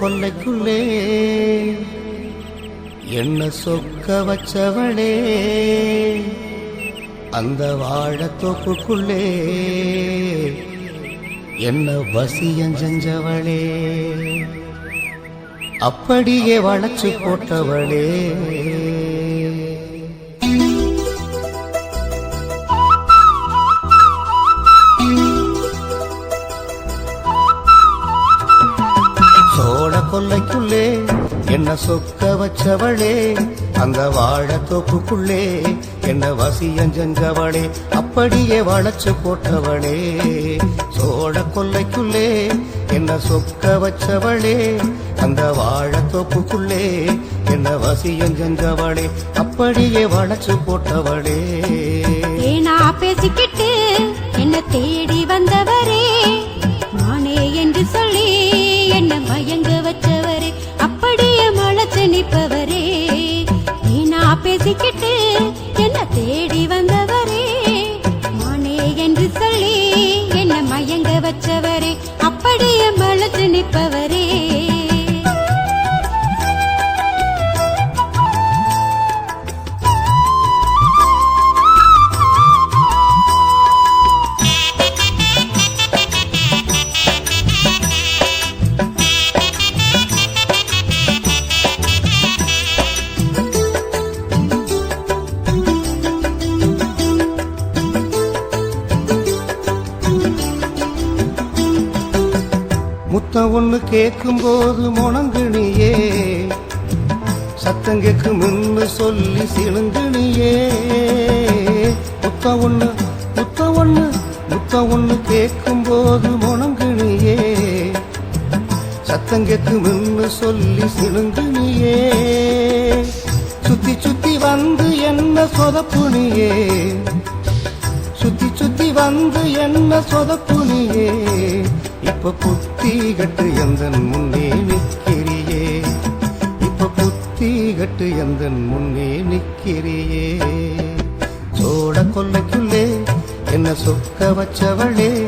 கொல்லைக்குள்ளே. என்ன சொக்க வச்சவளே. அந்த வாழத்தோப்புக்குள்ளே என்ன வசியஞ்செஞ்சவளே அப்படியே வளைச்சு போட்டவளே. கொல்லைக்குள்ளே என்ன சொக்க வச்சவளே அந்த வாழ தோப்புக்குள்ளே என்ன வசியம் செஞ்சவளே அப்படியே வளைச்சு போட்டவளே. சோழ கொல்லைக்குள்ளே என்ன சொக்க வச்சவளே அந்த வாழ தோப்புக்குள்ளே என்ன வசியம் செஞ்சவளே அப்படியே வளைச்சு போட்டவளே. ஏனா பேசிக்கிட்டு என்ன தேடி வந்தவ வச்சவரே அப்படியே மழைச்சு நிற்பவரே. சத்தம் ஒண்ணு கேட்கும் போது முணங்குனியே. சத்தம் கேட்கும் முன்னு சொல்லி சிணுங்குனியே. முத்தம் ஒண்ணு முத்தம் ஒண்ணு முத்தம் ஒண்ணு கேட்கும் போது முணங்குனியே. சத்தம் கேட்கும் முன்னு சொல்லி சிணுங்குனியே. சுத்தி சுத்தி வந்து என்ன சொதப்புனியே. சுத்தி சுத்தி வந்து என்ன சொதப்புனியே. இப்ப புத்தி கட்டு எந்த முன்னே நிற்கிறியே? இப்ப புத்தி கட்டு எந்த முன்னே நிற்கிறியே? சோட கொல்லைக்குள்ளே என்ன சொக்க வச்சவளே?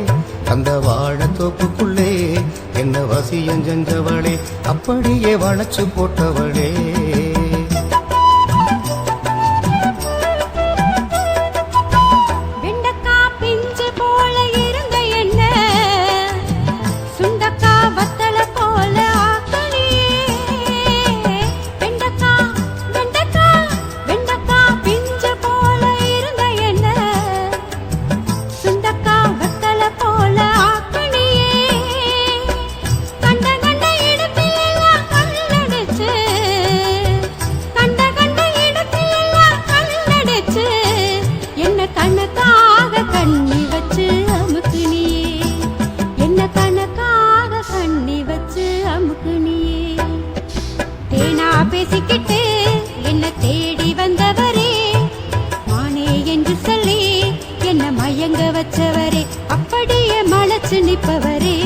அந்த வாழ தோப்புக்குள்ளே என்ன வசியம் செஞ்சவளே? அப்படியே வளைச்சு போட்டவளே. மகனியே தேனா பேசிக்கிட்டு என்ன தேடி வந்தவரே? மானே என்று சொல்லி என்ன மயங்க வச்சவரே? அப்படியே மலைச்சு நிற்பவரே.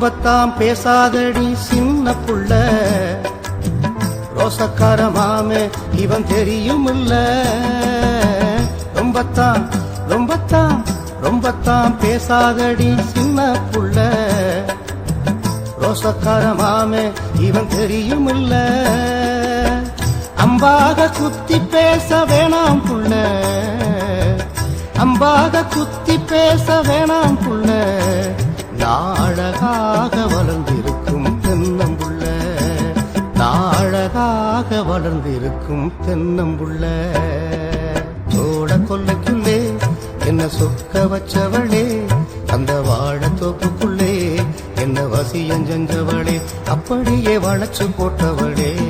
ரொம்பத்தாம் பேசாதடி சின்ன புள்ள. ரோசக்கார மாமே இவன் தெரியும் இல்ல ரொம்பத்தான் ரொம்பத்தான் ரொம்பத்தான் பேசாதடி சின்ன புள்ள. ரோசக்கார மாமே இவன் தெரியும் இல்ல அம்பாக குத்தி பேச வேணாம் புள்ள. அம்பாக குத்தி பேச வேணாம் புள்ள. நாழகாக வளர்ந்திருக்கும் தென்னம்புள்ள. நாழகாக வளர்ந்திருக்கும் தென்னம்புள்ள. தோட கொல்லைக்குள்ளே என்ன சொக்க வச்சவளே. அந்த வாழத்தோப்புக்குள்ளே என்ன வசியம் செஞ்சவளே. அப்படியே வளைச்சு போட்டவளே.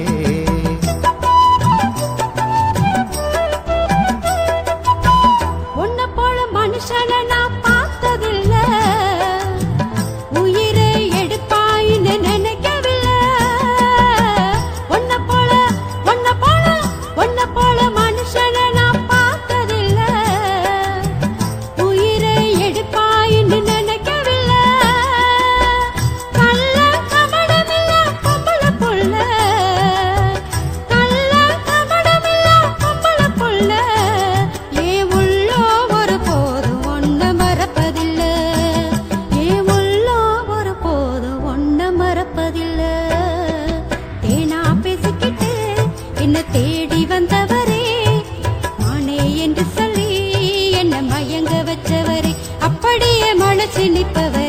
என்று